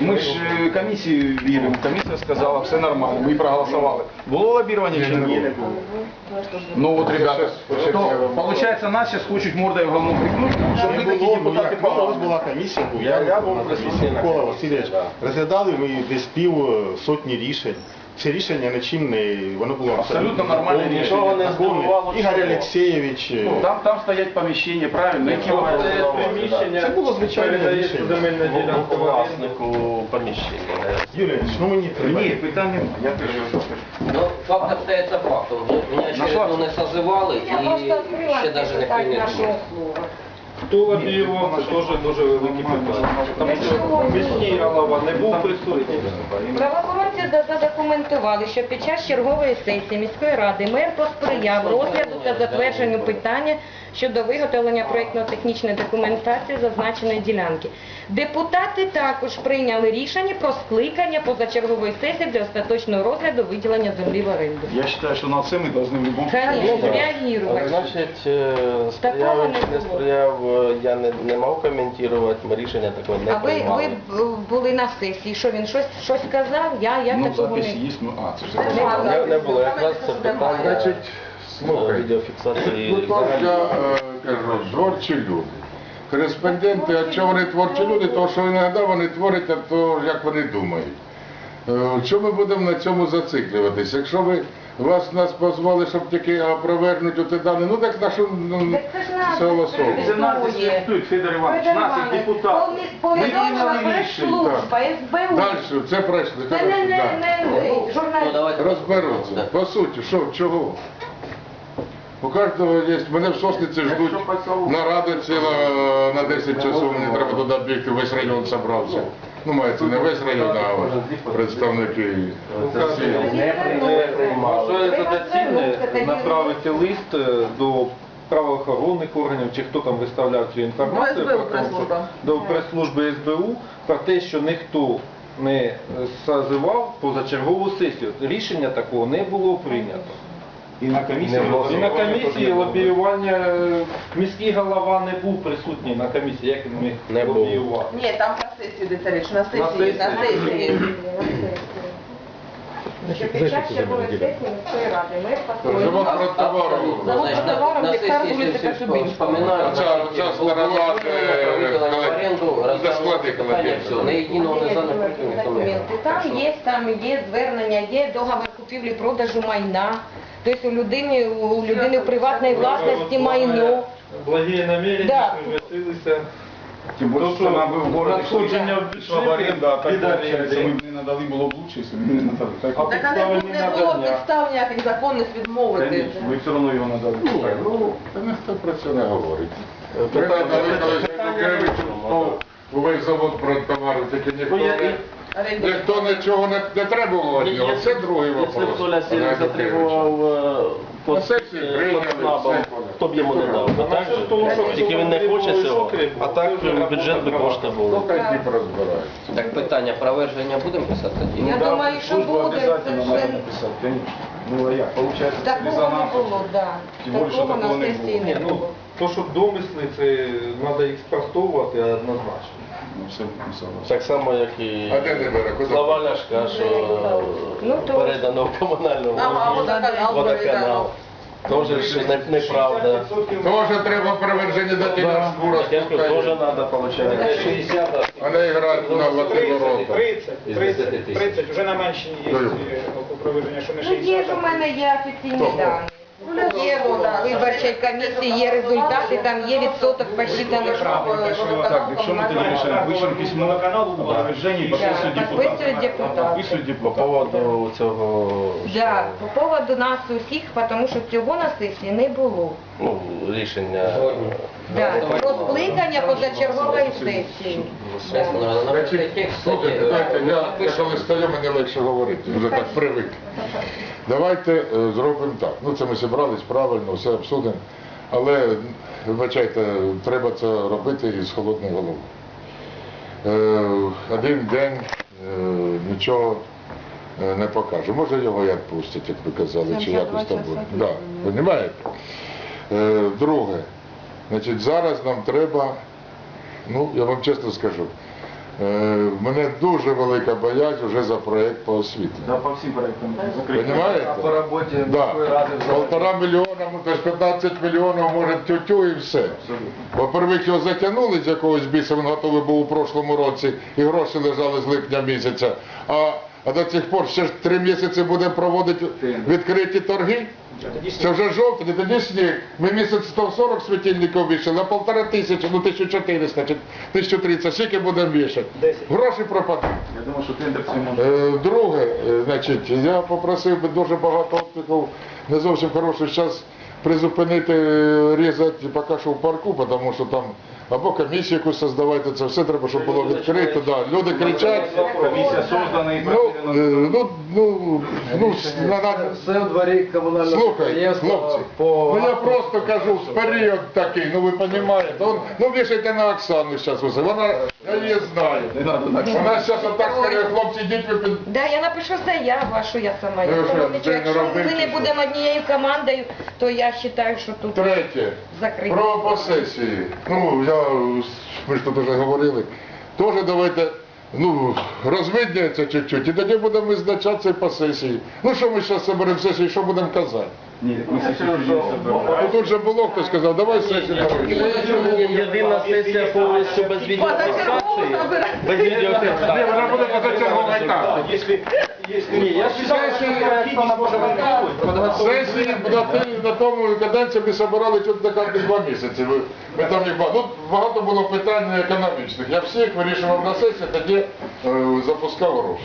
Ми ж е, комісію віримо, комісія сказала, все нормально, ми проголосували. Було лоббування чи не було? Ну от, ребята, то, получается, нас зараз хочуть мордою в говно прикнути, щоб ми такі депутати попали. була комісія, був Я- був Микола Васильович. Розглядали ми десь пів е, сотні рішень. Це рішення не воно було Абсолютно нормальне рішення. не законне. здивувало Ігор чого? Олексійович. е, Ну, Там, там стоять поміщення, правильно, які це приміщення, Це було звичайне передається рішення. земельна ділянка власнику приміщення. Юрій, Ильич, ну мені треба. Ні, питань немає. Я теж Ну, факт остається фактом. Меня очередно не созивали Я просто і відкрила ще навіть не питання прийняли. нашого слова. Хто лобіював, це теж дуже велике питання. Тому що міський голова не був присутній. Правоохоронці задокументували, що під час чергової сесії міської ради мер посприяв розгляду та затвердженню питання щодо виготовлення проєктно-технічної документації зазначеної ділянки. Депутати також прийняли рішення про скликання позачергової сесії для остаточного розгляду виділення землі в оренду. Я вважаю, що на це ми повинні в будь-якому Конечно, реагувати. Значить, е, Такого сприяв не чи не було. сприяв, е, я не, не мав коментувати, ми рішення такого не А ви, приймали. б- були на сесії, що він щось, щось сказав? Я, я Ну, такого запис не... є, ну, а, це ж. Не, не було, якраз це питання Значить, е, слухай, відеофіксації. ну то ж я е, кажу, творчі люди. Кореспонденти, а чого вони творчі люди, тому що іноді вони творять а то, як вони думають. Е, Що ми будемо на цьому зациклюватися? Якщо ви вас нас позвали, щоб тільки опровергнути оте дане, ну так на що ну, Так це ж це. Це нас дискредитують, Федор Іванович, нас як депутат. Повідомила прес-служба, СБУ. Далі, це пройшли. Це не, не, Да. не Ну, журналіст. Розберуться. По суті, що, чого? У кожного є. Мене в Сосниці ждуть нарада ціла е, на 10 часов, мені треба туди бігти, весь район зібрався. Ну, мається не весь район, а представники. всі. Не. Вважається доцільне направити лист е, до правоохоронних органів, чи хто там виставляв цю інформацію СБУ про те, прес-служба. до прес-служби СБУ про те, що ніхто не созивав позачергову сесію. Рішення такого не було прийнято. І на комісії. І на комісії лобіювання е, міський голова не був присутній на комісії, як він міг Не був. лобіювати. Ні, там про сесію йдеться річ, на сесії, сесії. на сесії. Що під час чергової сесії міської ради мер Живот посприяв про товару. Значить, на, на сесії всі всі вспоминають, Ця- ця е, в коли- склади не єдиного не за не документи. Там є, там є звернення, є договір купівлі-продажу майна. Тобто у людини, у людини в приватній власності майно. Благі намірення Да. превратилися Тим більше, що нам би в городі надходження в йшла в оренду, а так бюджет виходить, ми б не надали, було б лучше, якщо б не надали. Так, А Так а не, не було підстав ніяких законних відмовити. Конечно, ви все одно його надали. Ну, та ніхто про це не говорить. Ви надали колись Григоревичу, хто увесь завод про товари, тільки ніхто не... Оренду. Ніхто нічого не, не требував від нього, це другий вопрос. б Толя Григоревича. затребував е, На под сесії прийняли, ЦНАПом, все. хто б йому не дав? би, Так же? Тільки він не хоче цього, а так бюджет би кошти були. Ну. Так питання проверження будемо писати тоді? Я думаю, що буде. обов'язково Це вже- конечно. Ну, а як? Получається, це Такого не резонанс. було, так. Тим більше, Такого такого на не сесії було. не Ні, ну, було. то, що домисли, це треба їх спростовувати однозначно. Ну, все, согласен. Так само, як і А де не бере? Куди? слова Ляшка, що Ну, то- передано в комунальну Ага, водоканал. передано. Тоже ж не- неправда. Тоже треба приверження до тілянську Так я кажу, розпускати, треба, виходить. а не грати на лати ворота. 30, 30, 30, вже на меншині є е, проведення, що не Ну, є 60. ж у мене є офіційні дані. Є вода, да. виборчої комісії, є результати, там є відсоток посчитаних. Так, якщо ми тоді рішаємо, вийшло письмо о проведенні, підписують підписують депутати. депутати. По поводу цього, Да, по поводу нас усіх, тому що цього на сесії не було. ну, рішення. Да, про скликання позачергової сесії. Слухайте, дайте, я, я коли стою, мені легше говорити, вже так привик. Давайте е, зробимо так. Ну це ми зібрались правильно, все обсудимо. Але, вибачайте, треба це робити із холодною головою. Е, один день е, нічого е, не покаже. Може його і відпустять, як ви казали, чи якось там буде. Да, розумієте? Е, Друге, значить, зараз нам треба, ну я вам чесно скажу, е, в мене дуже велика боязнь вже за проєкт по освітлі. Да, по всім проектам закриті. Понимаете? А по роботі Да. міської ради взагалі. Полтора мільйона, ну, то есть 15 мільйонів, може, тютю і все. Во-первых, його затягнули з якогось біса, він готовий був у прошлому році, і гроші лежали з липня місяця. А, а до цих пор ще ж три місяці буде проводити відкриті торги. Це вже жовтень, тоді сніг. Ми місяць 140 світильників вішали, а полтора тисячі, ну 1400, чи 1030, скільки будемо вішати? Гроші пропадуть. Я думаю, що тендер може. Е, Друге, е, значить, я попросив би дуже багато оптиків, не зовсім хороший час призупинити е, різати поки що в парку, тому що там або комісію якусь создавати, це все треба, щоб було відкрито. Да. Люди кричать. Комісія создана і Ну, ну, ну, ну, с- на, Все у дворі комунального Слухай, підприємства хлопці, по ну я просто кажу, з період такий, ну ви розумієте, Он- ну вішайте на Оксану зараз усе, вона, я її знаю. Вона зараз отак скаже, хлопці, йдіть ви під... Да, я напишу заяву, а що я сама? Ну, Я що, нічого. не Якщо ми не що? будемо однією командою, то я вважаю, що тут Третє. закрито. Про посесії. Ну, я, ми ж тут вже говорили. Теж давайте, ну, розвидняється чуть-чуть, і тоді будемо визначатися по сесії. Ну, що ми зараз соберемо сесію, що будемо казати? Ні, ми. Ну, тут же було, хто сказав, давай сесію давай. Єдина сесія повністю без Позачергово. Без відеофіксації. Ні, вона буде позачергова і так. Сесії на, тому каденції ми собирали тут на карті два місяці. Ми, Ми там їх ну, багато було питань економічних. Я всіх вирішував на сесії, тоді е, запускав гроші.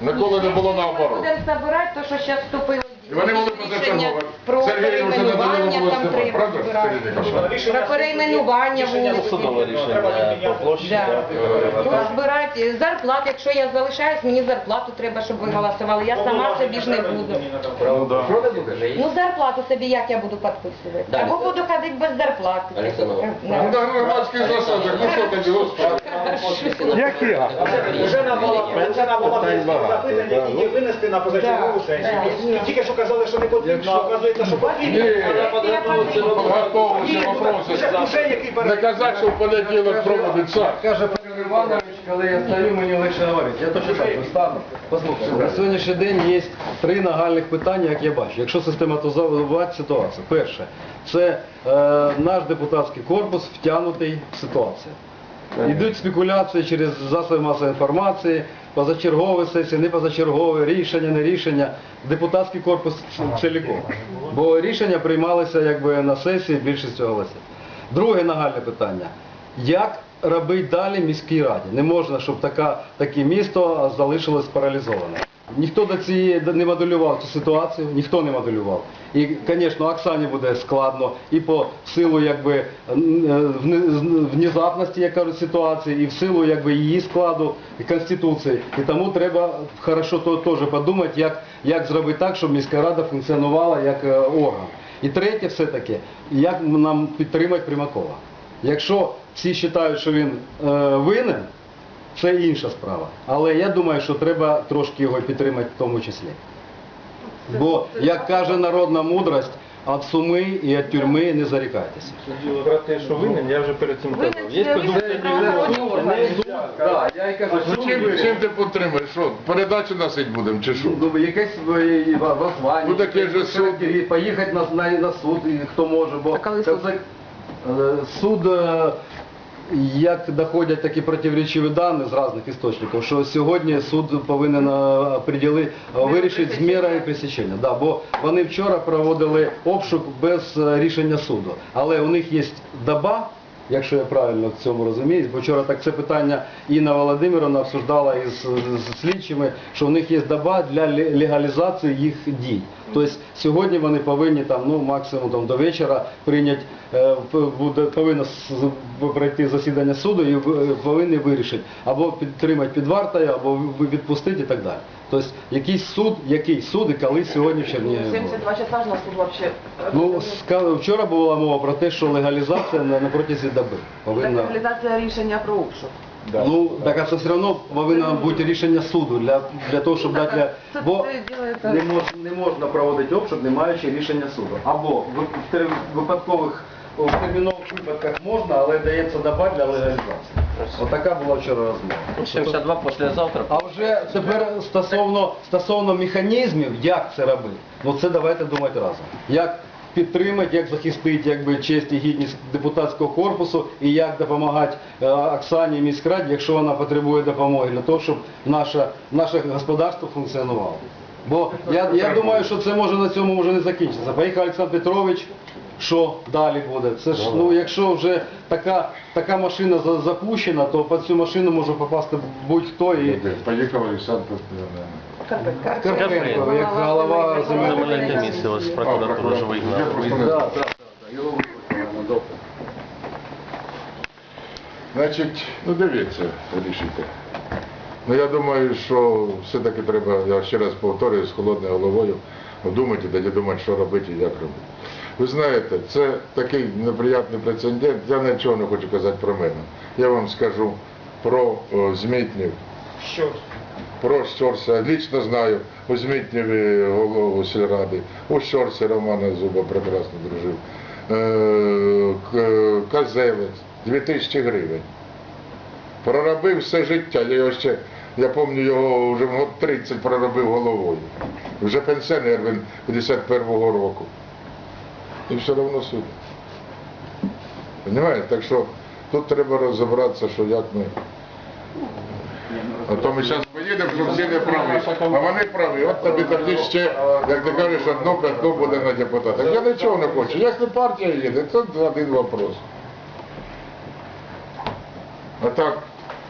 Ніколи не було наоборот. Будемо збирати, те, що зараз вступило І вони були рішення позачергові. про вже не перейменування, там правда, збирати. Сергій Ніколаєвич? Про перейменування Судове вулиці. рішення по площі. Да. да. Тут збирати зарплату, якщо я залишаюсь, мені зарплату треба, щоб ви голосували. Я сама собі ж не буду. Що не буде? Ну зарплату собі як я буду підписувати? Далі. Або буду ходити без зарплати. Олександр Ну, на громадських засадах, ну що тоді, господи. Як я? Вже на вже на запитання тільки винести на позачергову сесію. Тільки що казали, що не потрібно, оказується, що потрібно. Ні, готові вопроси. Який Не казати, що в понеділок проводить сам. Каже Петро Іванович, коли я стою, мені легше говорити. Я точно так же стану. Послухайте, на сьогоднішній день є три нагальних питання, як я бачу. Якщо систематизувати ситуацію. Перше, це е, наш депутатський корпус втягнутий в ситуацію. Йдуть спекуляції через засоби масової інформації, позачергові сесії, не позачергові, рішення, не рішення. Депутатський корпус ціліком. Бо рішення приймалися якби на сесії більшістю голосів. Друге нагальне питання. Як робити далі міській раді? Не можна, щоб така, таке місто залишилось паралізоване. Ніхто до цієї не моделював цю ситуацію, ніхто не моделював. І, звісно, Оксані буде складно і по силу якби е, внезапності, як кажуть, ситуації, і в силу якби її складу і конституції. І тому треба хорошо теж подумати, як, як зробити так, щоб міська рада функціонувала як е, орган. І третє все-таки, як нам підтримати Примакова. Якщо всі вважають, що він е, винен, це інша справа. Але я думаю, що треба трошки його підтримати в тому числі. Бо, як каже народна мудрость, від суми і від тюрми не зарікайтеся. Про те, що винен, я вже перед цим казав. Є Винен це презумпція суд, Так, я і кажу, Ну, чим, чим ти підтримуєш? Що, передачу носити будемо чи що? Ну, якесь е, воззвання, Ну, таке ж суд. поїхати на, на, на суд, і хто може, бо це, суд? е, суд, е, як доходять такі противоречиві дані з різних істочників, що сьогодні суд повинен е, приділи, е, вирішити з мірою пресечення. Да, бо вони вчора проводили обшук без е, рішення суду, але у них є доба, Якщо я правильно в цьому розумію, бо вчора так це питання Інна Володимировна обсуждала із слідчими, що в них є доба для легалізації їх дій. Тобто сьогодні вони повинні там, ну максимум там, до вечора прийняти, е, пройти засідання суду і повинні вирішити або підтримати під вартою, або відпустити і так далі. Тобто якийсь суд, який суд і коли сьогодні в Чернігові. 72 часа ж на суд вообще. Ну, ска- вчора була мова про те, що легалізація на, на протязі доби повинна. Легалізація рішення про обшук. Ну, так а це все одно повинно бути рішення суду для, для того, щоб дати... Для... Бо не, мож, не можна проводити обшук, не маючи рішення суду. Або в, в випадкових в термінових випадках можна, але дається доба для легалізації. Отака була вчора розмова. 72 післязавтра. А вже тепер стосовно, стосовно механізмів, як це робити, ну це давайте думати разом. Як підтримати, як захистити якби, честь і гідність депутатського корпусу і як допомагати е, Оксані міськраді, якщо вона потребує допомоги для того, щоб наше, наше господарство функціонувало. Бо я, я думаю, що це може на цьому вже не закінчитися. Поїхав Олександр Петрович, що далі буде? Це ж, ну, якщо вже така, така машина за- запущена, то під цю машину може попасти будь-хто і Поїхав Олександр. Карпенко, як голова земельної Земельна комісія ось прокуратура ж вигнала. Я просто не- Да, да, да. Його викликали на допит. Значить, ну дивіться, рішите. Ну я думаю, що все-таки треба, я ще раз повторюю, з холодною головою думати, тоді думати, що робити і як робити. Ви знаєте, це такий неприятний прецедент, я нічого не хочу казати про мене. Я вам скажу про о, Змітнів, Що? про Щорса, лічно знаю, у Змітнєві голову сільради, у Щорсі Романа Зуба прекрасно дружив. Е, К- Казелець, 2000 гривень. Проробив все життя, я його ще, я пам'ятаю його вже 30 проробив головою. Вже пенсіонер він 51-го року. І все одно суд. Понимаєте? Так що тут треба розібратися, що як ми. А то ми зараз поїдемо, що всі не праві, а вони праві. От тобі тоді ще, як ти кажеш, одно п'ятно буде на депутатах. Я нічого не хочу. Якщо партія їде, то один вопрос. А так,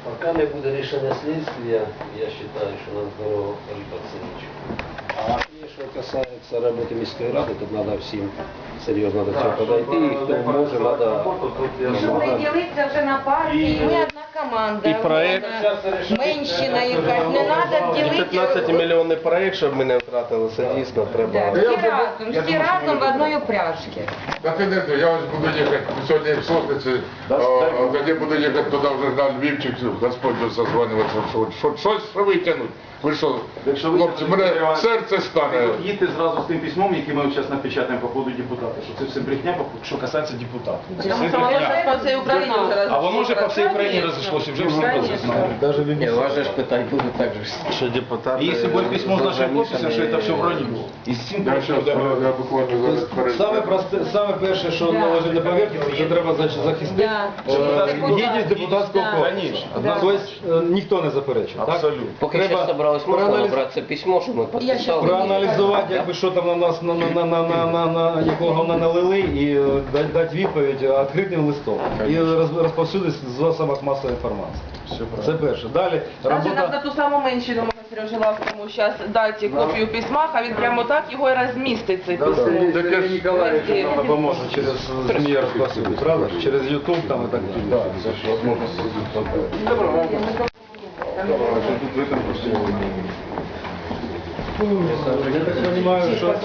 Поки не буде рішення слідства, я вважаю, що нам здорово рипатися нічого. А що касається роботи міської ради, то треба всім серйозно до цього подойти, і хто може, треба Щоб не ділитися вже на партії, ні одна команда. І проект. Менщина якась, не треба ділити. 15 мільйонний проект, щоб ми не втратили, це дійсно Да, треба. Всі разом, всі разом в одної упряжки. та ти не я ось буду їхати сьогодні в Сосниці, а, а тоді буду їхати туди вже на Львівчик, Господь що, що, щось що витягнуть. Ви що, Якщо ви хлопці, мене серце стане. Їдьте зразу з тим письмом, яке ми зараз напечатаємо по поводу депутата, що це все брехня, що касається депутатів. Це все Тому що брехня. воно по всій Україні вже А воно розійшлося. вже по всій Україні розійшлося, вже всі про це знають. Ні, вас же ж питань буде так же. Що депутати... И если будет письмо с нашим подписью, что это все вроде было. И с этим Я щас, я буквально зараз перед... Саме просте, саме перше, що належить на поверхні, це треба зач- захистити Да. е, гідність депутатського Да. корпусу. Конечно. Тобто е, ніхто не заперечує. так? Абсолютно. Поки Треба зараз зібрались, можна проаналіз- набрати це письмо, щоб ми щас підписали. проаналізувати, якби що там на нас на, на, на, на, на, на, на якого на налили і е, дати відповідь е, відкритим листом. І роз- розповсюдити в засобах масової інформації. Це перше. Далі. Навіть на, на ту саму меншину може Сережі Лавському зараз дати копію письма, а він прямо так його і розмістить це письмо. Сергій Ніколаєвич нам допоможе через ЗМІ розповсюдити, правда? Через YouTube там і так далі. Я так розумію, що р-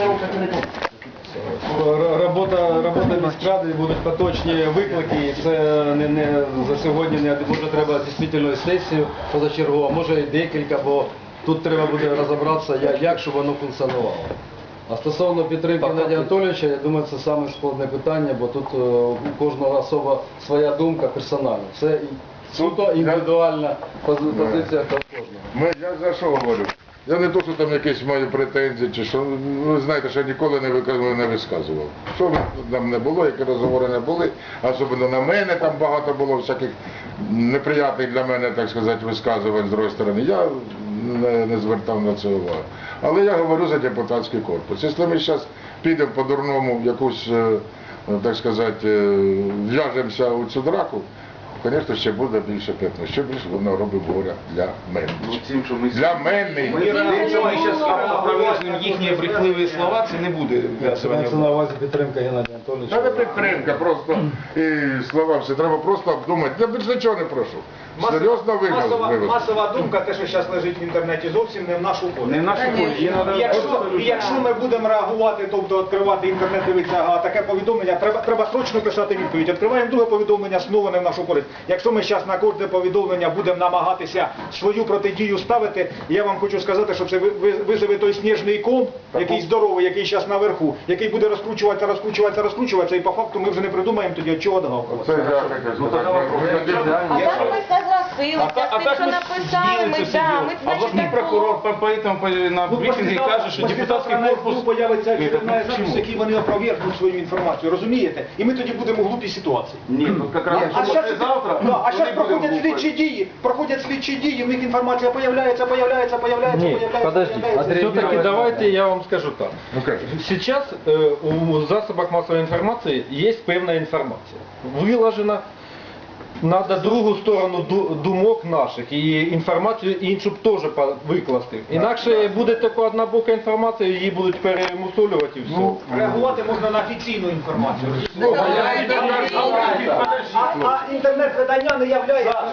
робота, робота міськради будуть поточні виклики, і це не, не за сьогодні не може треба дійсно сесію позачергову, а може і декілька, бо тут треба буде розібратися, як, як щоб воно функціонувало. А стосовно підтримки Геннадія Анатолійовича, я думаю, це саме складне питання, бо тут е, у кожного особа своя думка персональна. Це суто індивідуальна пози- позиція кожного. Ми, я за що говорю? Я не то, що там якісь мої претензії, чи що, ну, ви знаєте, що я ніколи не, вика- не висказував. Що там не було, які розговори не були, особливо на мене там багато було всяких неприятних для мене, так сказати, висказувань з другої сторони. Я не, не звертав на це увагу. Але я говорю за депутатський корпус. Якщо ми зараз підемо по-дурному якусь, е, так сказати, е, в'яжемося у цю драку, звісно, ще буде більше пекла, ще більше воно робить горя для мене. Ми Для мене. Ми ми зараз опровержуємо їхні брехливі слова, це не буде Це на увазі підтримка Геннадія Анатолійовича. Та не підтримка, просто і слова всі. Треба просто обдумати. Я більше нічого не прошу. Серйозно масова, масова думка, те, що зараз лежить в інтернеті, зовсім не в нашу користь. Не в нашу користь. І якщо, якщо ми будемо реагувати, тобто відкривати інтернет, дивитися, а таке повідомлення, треба, треба срочно писати відповідь. Відкриваємо друге повідомлення, знову не в нашу користь. Якщо ми зараз на кожне повідомлення будемо намагатися свою протидію ставити, я вам хочу сказати, що це ви- ви- визове той сніжний ком, який здоровий, який зараз наверху, який буде розкручуватися, розкручуватися, розкручуватися, і по факту ми вже не придумаємо тоді, від чого Це догавкувати. я таке сказав. Ми тоді- А так ми согласилися з тим, що написали, ми, да, ми, значить, обласний так прокурор по- поэтому по- на Ну, брифінгі послезавтра- каже, що депутатський корпус... появиться очередна запис, який вони опровергнуть свою інформацію, розумієте? І ми тоді будемо в глупій ситуації. Ні, ну якраз А якщо зараз завтра, да, а сейчас проходять слідчі дії, проходять слідчі дії, в них інформація появляється, появляється, появляється, Ні, появляється. подожди. появляється. Все-таки давайте я вам скажу так. Ну. Сейчас э, у засобах массовой информации есть певна информация. Выложена. Надо другу сторону ду- думок наших і інформацію іншу б теж викласти. Інакше буде така однобока інформація, її будуть перемусолювати і все. Реагувати можна на офіційну інформацію. Ну, а А, а інтернет-видання не являється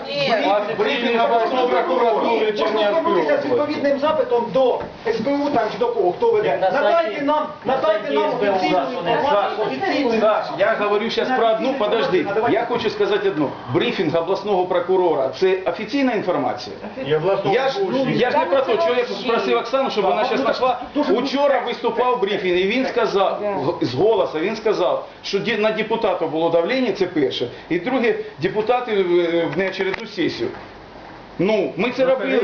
брифінг обласної прокуратури Можна звернутися з відповідним запитом до СБУ там чи до кого, хто веде. Надайте нам, надайте нам офіційну інформацію, офіційну Саш, я говорю сейчас про одну, подожди. Я хочу сказать одну. Брифінг обласного прокурора – це офіційна інформація? Я ж, я ж не про те, що я попросив Оксану, щоб вона зараз знайшла. Учора виступав брифінг, і він сказав, з голосу, він сказав, що на депутата було давлення, це перше. І друге, депутати в в неочередну сесію. Ну, ми це робили.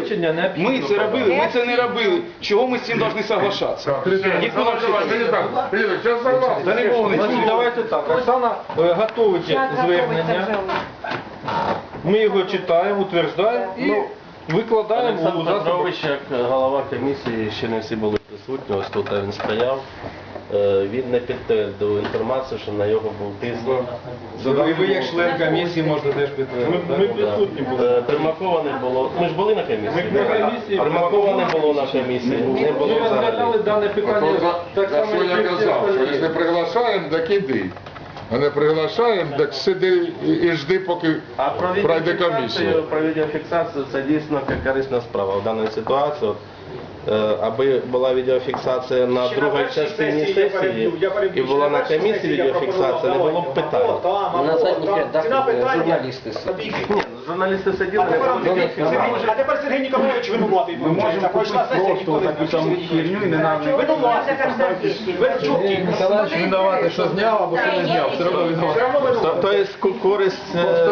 Ми це робили, ми це не робили. Чого ми з цим повинні соглашатися? Ніхто не сказав. Та не Значить, давайте так. Оксана, е, готуйте звернення. Ми його читаємо, утверждаємо і викладаємо у Олександр. Петрович, як голова комісії, ще не всі були присутні, ось тут він стояв. Е, Він не підтвердив інформацію, що на його був тиск. І ви як член комісії можете теж підтвердити. Ми, ми присутні були. Е, Примакова не було. Ми ж були на комісії? Ми на комісії. Примакова не було на комісії. Не було Ми взагалі. розглядали дане питання Ото так за само, що як я і всі казав, що остальні. якщо приглашаємо, так іди. А не приглашаємо, так сиди і, і жди, поки А про пройде відеофіксацію, про відеофіксацію це дійсно корисна справа в даній ситуації. От, Аби була відеофіксація на другій частині сесії, і була на комісії відеофіксація, не було б питань. На задніх рядах журналісти Копійки. Ні, журналісти сиділи, А тепер, Сергій- Ніколаєвич винуватий. Ми можемо. Пройшла сесія, просто ніхто не саму херню і не нам не Винуватий. Ви чуткі. Винуватий, що зняв або що не зняв. Все одно винуватий. винуватий. Тобто користь е,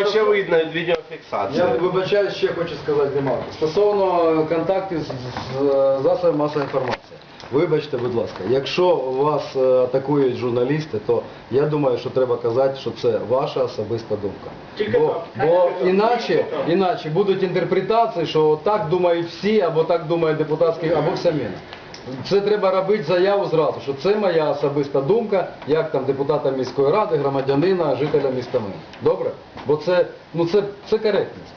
очевидна від відеофіксації. Я вибачаю, ще хочу сказати Димарко. Стосовно контактів з, з засобами масової інформації. Вибачте, будь ласка, якщо вас е, атакують журналісти, то я думаю, що треба казати, що це ваша особиста думка. Тільки Бо, так. бо іначе, іначе будуть інтерпретації, що так думають всі, або так думає депутатський, або вся Мінськ. Це треба робити заяву зразу, що це моя особиста думка, як там депутата міської ради, громадянина, жителя міста Минськ. Добре? Бо це, ну це, це коректність.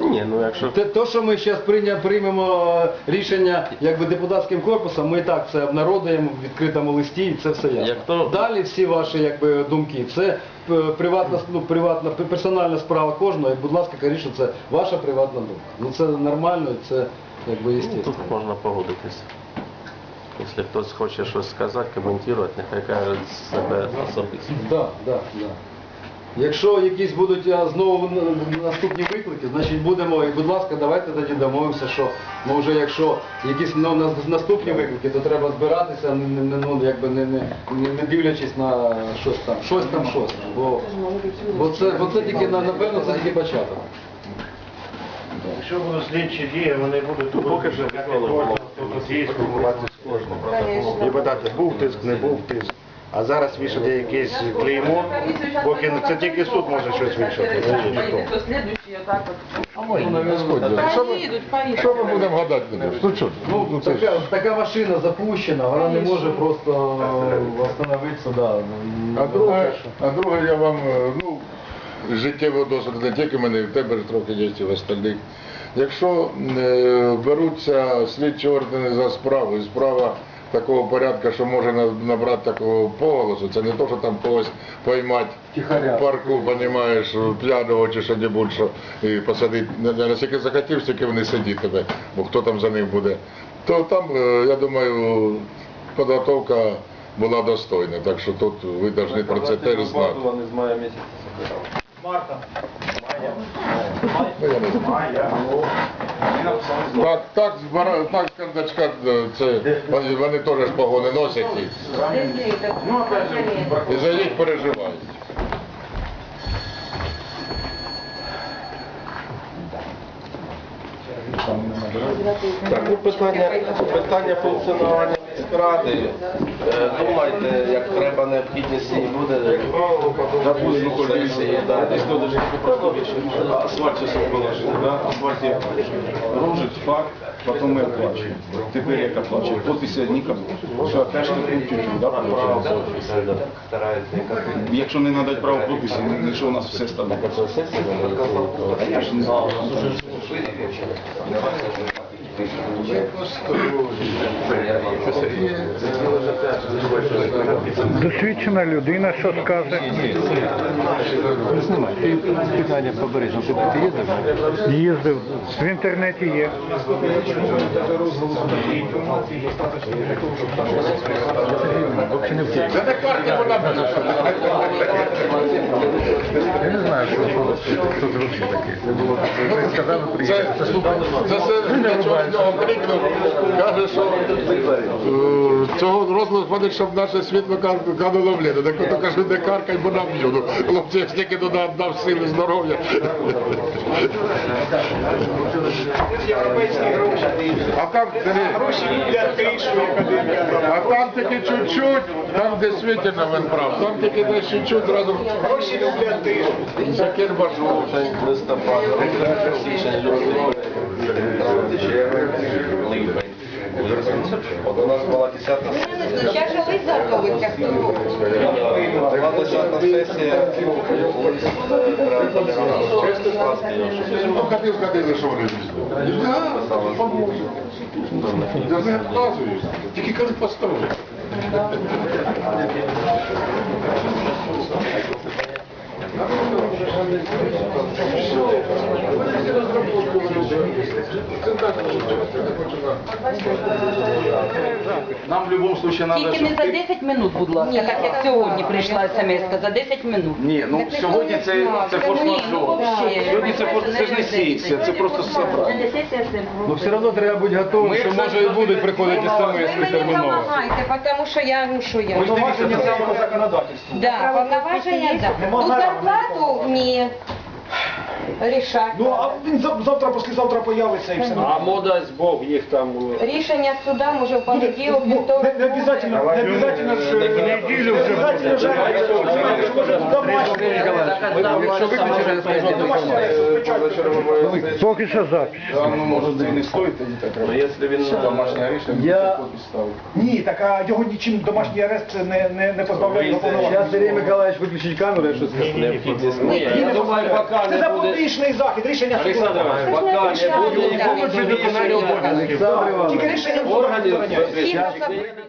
Ні, ну якщо Те, то, що ми зараз приймемо е, рішення якби депутатським корпусом, ми і так це обнародуємо в відкритому листі, і це все ясно. Як то- Далі всі ваші якби, думки, це е, приватна, ну, приватна, персональна справа кожного, і, будь ласка, кажіть, що це ваша приватна думка. Ну це нормально, і це якби Ну, естественно. Тут можна погодитися. Якщо хтось хоче щось сказати, коментувати, нехай каже себе особисто. Да, да, да. Якщо якісь будуть а, знову н- наступні виклики, значить будемо, і будь ласка, давайте тоді домовимося, що ну, вже якщо якісь ну, на- наступні виклики, то треба збиратися, не, не, не, ну, якби не, не, не, не дивлячись на щось там, щось там, щось там. Бо, бо, це, бо це тільки, на- напевно, це тільки початок. Якщо будуть слідчі дії, вони будуть поки що ніколи було. і питати, був тиск, не був тиск. А зараз вішати якесь клеймо, поки це тільки суд може щось вішати. ну, ніхто. Хто отак от. Що ми, що ми будемо гадати? Ну що? Ну, Ну, це така, така машина запущена, вона не може просто остановитися. Да. А друге, а друге я вам, е, ну, життєвий досвід не тільки в мене, і в тебе ж трохи є і в остальних. Якщо е, беруться слідчі органи за справу, і справа такого порядку, що може набрати такого поголосу, це не то, що там когось поймати в парку, понімаєш, п'яного чи що-небудь, що і посадити, наскільки захотів, стільки вони сидіть тебе, бо хто там за ним буде, то там, е, я думаю, підготовка була достойна, так що тут ви повинні про це теж знати. Марта. Так, так, так з кандачка, е, це, вони, вони теж ж погони носять і, Ну, опять же, і за них переживають. Так, ну питання, питання функціонування міськради. Е, Думайте, як треба необхідність і буде на проходиш, асфальт все положили. Асфальт я ружить, факт, потом мы оплачиваем. Теперь я оплачиваю. Подписи одникам, що опять не чуть-чуть, да? Якщо не надать право подписи, що у нас все стане? Я ж не знаю. Досвідчена людина, що скаже? Питання побережно. Ти, ти їздив? Їздив. В інтернеті є. Це не карті вона не що зробити таке. Це було. Ми сказали, Це, приїхати. це для чого з нього крикнув, каже, що е, цього розгляду хватить, щоб наше світло кануло в літо. Так ото каже, не каркай, бо нам б'ю. Ну, хлопці, я стільки туди дав сили, здоров'я. А там, Сергій, Гроші для тишу, а там тільки чуть-чуть, там де світіна він прав, там тільки десь чуть-чуть, зразу Гроші люблять тишу. Закир бажу. Жовтень, листопад. От у нас була 10 Зараз же лист готовиться. була 10 сесія, Ну, ходив, ходили, що вони візьмуть. Я не відказуюсь, тільки кажуть посторожно. Thank you. Нам в будь-якому случае надо... Тільки не за 10 минут, будь ласка, так як сьогодні прийшла смс, за 10 минут. Ні, ну сьогодні це, це форс-мажор. Сьогодні це, форс- це ж не сесія, це просто собрання. Ну все одно треба бути готовим, Ми, що кстати, може і будуть приходити Ви смс мені терміново. допомагайте, тому що я, ну що я. Повноваження самого законодательства. Да, повноваження, да. Ну, зарплату вміє рішати. Ну, а він зав- завтра, післязавтра появиться і все. А дасть Бог їх там Рішення суда може в понеділок, Ну, вівторок. не, не обязательно, не обязательно ж, не обязательно ж, що може домашнє. Якщо виключити, Домашнє. Поки що запись. Ну може це і не стоїть тоді так Ну, робити. якщо він Домашнє рішення, Я- подпись ставить. Ні, так а його нічим домашній арест не, не, не позбавляє його Зараз повноважень. Сергій Миколаївич виключить камеру, якщо скаже. необхідність Ні, я думаю, поки Це не буде... запобіжний захід, рішення суду. Олександр Іванович, поки не буде. Тільки рішення суду. органів